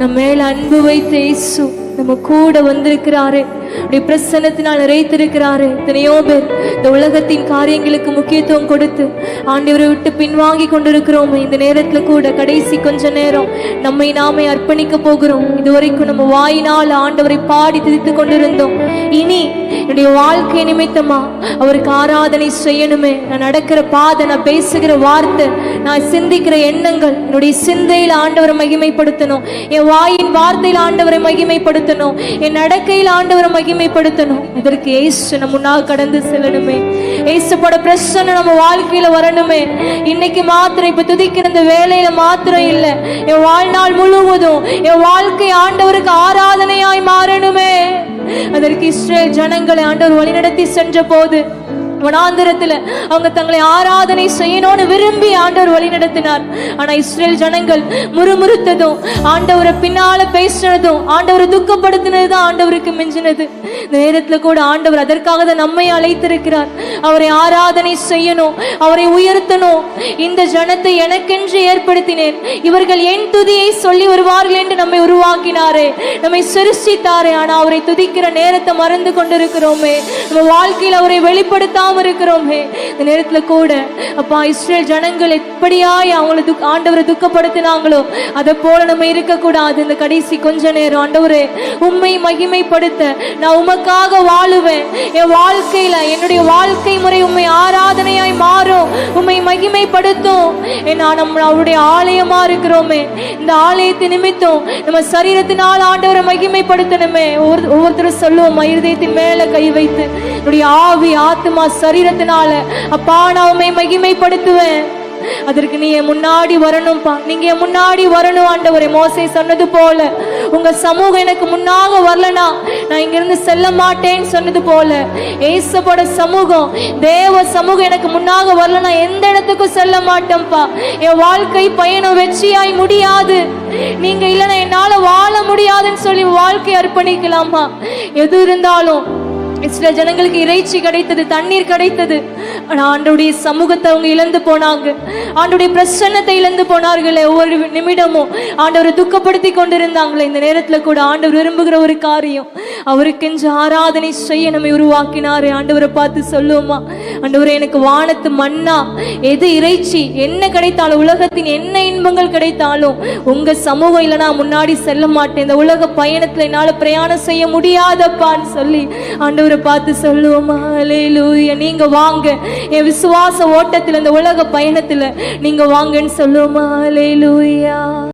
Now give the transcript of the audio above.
நம்ம மேல அன்பு வைத்து இயேசு நம்ம கூட வந்திருக்கிறாரே. அப்படி பிரசன்னத்தினால் நிறைத்திருக்கிறாரு எத்தனையோ பேர். இந்த உலகத்தின் காரியங்களுக்கு முக்கியத்துவம் கொடுத்து ஆண்டவரை விட்டு பின்வாங்கி கொண்டிருக்கிறோம். இந்த நேரத்துல கூட கடைசி கொஞ்ச நேரம் நம்மை நாமே அர்ப்பணிக்க போகிறோம். இதுவரைக்கும் நம்ம வாயினால் ஆண்டவரை பாடி துதித்து கொண்டிருந்தோம். இனி என்னுடைய வாழ்க்கை நிமித்தமா அவருக்கு ஆராதனை செய்யணுமே. நான் நடக்கிற பாதை நான் பேசுகிற வார்த்தை நான் சிந்திக்கிற எண்ணங்கள் என்னுடைய சிந்தையில் ஆண்டவரை மகிமைப்படுத்தணும். என் வாயின் வார்த்தையில் ஆண்டவரை மகிமைப்படுத்தணும். என் நடக்கையில் ஆண்டவரை மகிமைப்படுத்தணும். இதற்கு ஏசு நம்ம முன்னால் கடந்து செல்லணுமே. ஏசுப்பட பிரச்சனை நம்ம வாழ்க்கையில வரணுமே. இன்னைக்கு மாத்திரம் இப்ப துதிக்கிற இந்த வேலையில மாத்திரம் இல்லை. என் வாழ்நாள் முழுவதும் என் வாழ்க்கை ஆண்டவருக்கு ஆராதனையாய் மாறணுமே. அதற்கு இஸ்ரேல் ஜனங்களை ஆண்டவர் வழிநடத்தி சென்ற போது வனாந்திரத்துல அவங்க தங்களை ஆராதனை செய்யணும்னு விரும்பி ஆண்டவர் வழி நடத்தினார். ஆனா இஸ்ரேல் ஜனங்கள் முறுமுறுத்ததும் ஆண்டவரை பின்னால பேசினதும் ஆண்டவரை துக்கப்படுத்தினது தான் ஆண்டவருக்கு மிஞ்சினது. இந்த நேரத்துல கூட ஆண்டவர் அதற்காக தான் நம்மை அழைத்திருக்கிறார். அவரை ஆராதனை செய்யணும் அவரை உயர்த்தணும். இந்த ஜனத்தை எனக்கென்று ஏற்படுத்தினேன். இவர்கள் என் துதியை சொல்லி வருவார்கள் என்று நம்மை உருவாக்கினாரே. நம்மை சிருஷ்டித்தாரே. ஆனா அவரை துதிக்கிற நேரத்தை மறந்து கொண்டிருக்கிறோமே. நம்ம வாழ்க்கையில் அவரை வெளிப்படுத்தாம இருக்கிறோமே. இந்த நேரத்துல கூட அப்பா இஸ்ரேல் ஜனங்கள் எப்படியாய் அவங்களை துக் ஆண்டவரை துக்கப்படுத்தினாங்களோ அதை போல நம்ம இருக்கக்கூடாது. இந்த கடைசி கொஞ்ச நேரம் ஆண்டவரே உண்மை மகிமைப்படுத்த நான் உமக்காக வாழுவேன். என் வாழ்க்கையில என்னுடைய வாழ்க்கை முறை உண்மை ஆராதனையாய் மாறும். உண்மை மகிமைப்படுத்தும். ஏன்னா நம்ம அவருடைய ஆலயமா இருக்கிறோமே. இந்த ஆலயத்தை நிமித்தம் நம்ம சரீரத்தினால் ஆண்டவரை மகிமைப்படுத்தணுமே. ஒவ்வொருத்தரும் சொல்லுவோம் இருதயத்தின் மேல கை வைத்து என்னுடைய ஆவி ஆத்மா சரீரத்தினால. அப்பா நான் உண்மை மகிமைப்படுத்துவேன். அதற்கு நீ என் முன்னாடி வரணும்ப்பா நீங்க என் முன்னாடி வரணும் ஆண்டவரே. மோசை சொன்னது போல. உங்க சமூகம் எனக்கு முன்னாக வரலனா நான் இங்கிருந்து செல்ல மாட்டேன்னு சொன்னது போல. ஏசப்போட சமூகம் தேவ சமூகம் எனக்கு முன்னாக வரலனா எந்த இடத்துக்கும் செல்ல மாட்டேன்ப்பா. என் வாழ்க்கை பயணம் வெற்றியாய் முடியாது. நீங்க இல்லைன்னா என்னால வாழ முடியாதுன்னு சொல்லி வாழ்க்கை அர்ப்பணிக்கலாமா எது இருந்தாலும் இஸ்ரேல் ஜனங்களுக்கு இறைச்சி கிடைத்தது தண்ணீர் கிடைத்தது. ஆனா ஆண்டோடைய சமூகத்தை அவங்க இழந்து போனாங்க. ஆண்டோடைய பிரசன்னத்தை இழந்து போனார்களே ஒவ்வொரு நிமிடமும். ஆண்டவரை துக்கப்படுத்தி கொண்டிருந்தாங்களே. இந்த நேரத்துல கூட ஆண்டவர் விரும்புகிற ஒரு காரியம் அவருக்கென்று ஆராதனை செய்ய நம்மை உருவாக்கினாரு. ஆண்டவரை பார்த்து சொல்லுவோமா ஆண்டவரை எனக்கு வானத்து மண்ணா எது இறைச்சி என்ன கிடைத்தாலும் உலகத்தின் என்ன இன்பங்கள் கிடைத்தாலும் உங்க சமூகம் இல்லைனா முன்னாடி செல்ல மாட்டேன். இந்த உலக பயணத்துல என்னால பிரயாணம் செய்ய முடியாதப்பான்னு சொல்லி ஆண்டவரை பார்த்து சொல்லுவோமா அலேலூயா நீங்க வாங்க. என் விசுவாச ஓட்டத்துல இந்த உலக பயணத்துல நீங்க வாங்கன்னு சொல்லுவோமா அலேலூயா